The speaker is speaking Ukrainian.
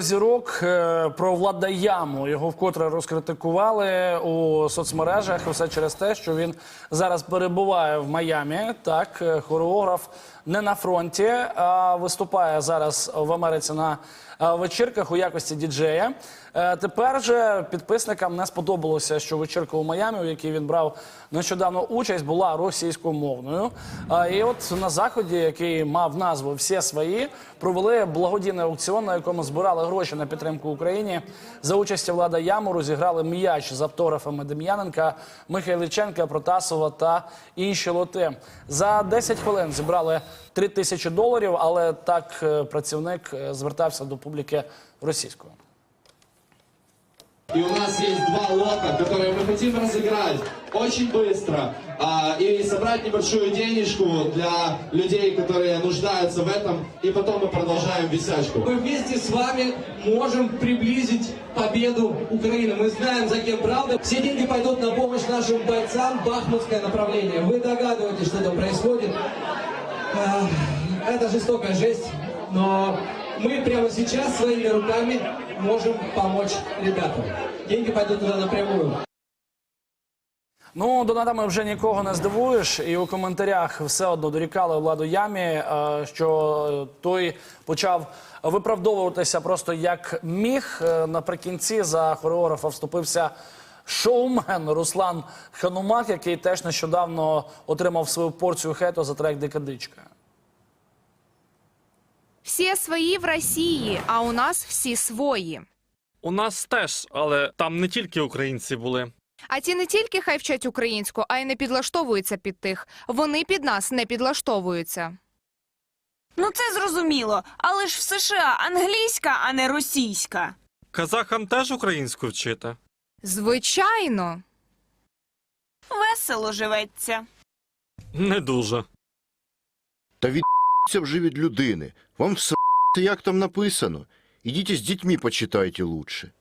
Зірок е, про Влада Яму його вкотре розкритикували у соцмережах. Все через те, що він зараз перебуває в Майамі. Так, е, хореограф не на фронті, а виступає зараз в Америці на е, вечірках у якості діджея. Тепер же підписникам не сподобалося, що вечірка у Майамі, у якій він брав нещодавно участь, була російськомовною. І от на заході, який мав назву Всі свої, провели благодійний аукціон, на якому збирали гроші на підтримку Україні. За участі влада Яму розіграли м'яч з автографами Дем'яненка, Михайличенка, Протасова та інші лоти. За 10 хвилин зібрали 3 тисячі доларів, але так е, працівник е, звертався до публіки російською. И у нас есть два лота, которые мы хотим разыграть очень быстро А, и собрать небольшую денежку для людей, которые нуждаются в этом, и потом мы продолжаем висячку. Мы вместе с вами можем приблизить победу Украины. Мы знаем, за кем правда. Все деньги пойдут на помощь нашим бойцам. Бахмутское направление. Вы догадываетесь, что там происходит. Ах, Это жестокая жесть, но мы прямо сейчас своими руками можем помочь ребятам. Деньги пойдут туда напрямую. Ну, донатами вже нікого не здивуєш, і у коментарях все одно дорікали владу ямі, е, що той почав виправдовуватися просто як міг. Е, Наприкінці за хореографа вступився шоумен Руслан Ханумак, який теж нещодавно отримав свою порцію хету за трек Дикадичка. Всі свої в Росії, а у нас всі свої. У нас теж, але там не тільки українці були. А ті не тільки хай вчать українську, а й не підлаштовуються під тих. Вони під нас не підлаштовуються. Ну це зрозуміло, але ж в США англійська, а не російська. Казахам теж українську вчити. Звичайно. Весело живеться. Не дуже. Та відся вже від людини. Вам все, як там написано. Ідіть з дітьми почитайте лучше.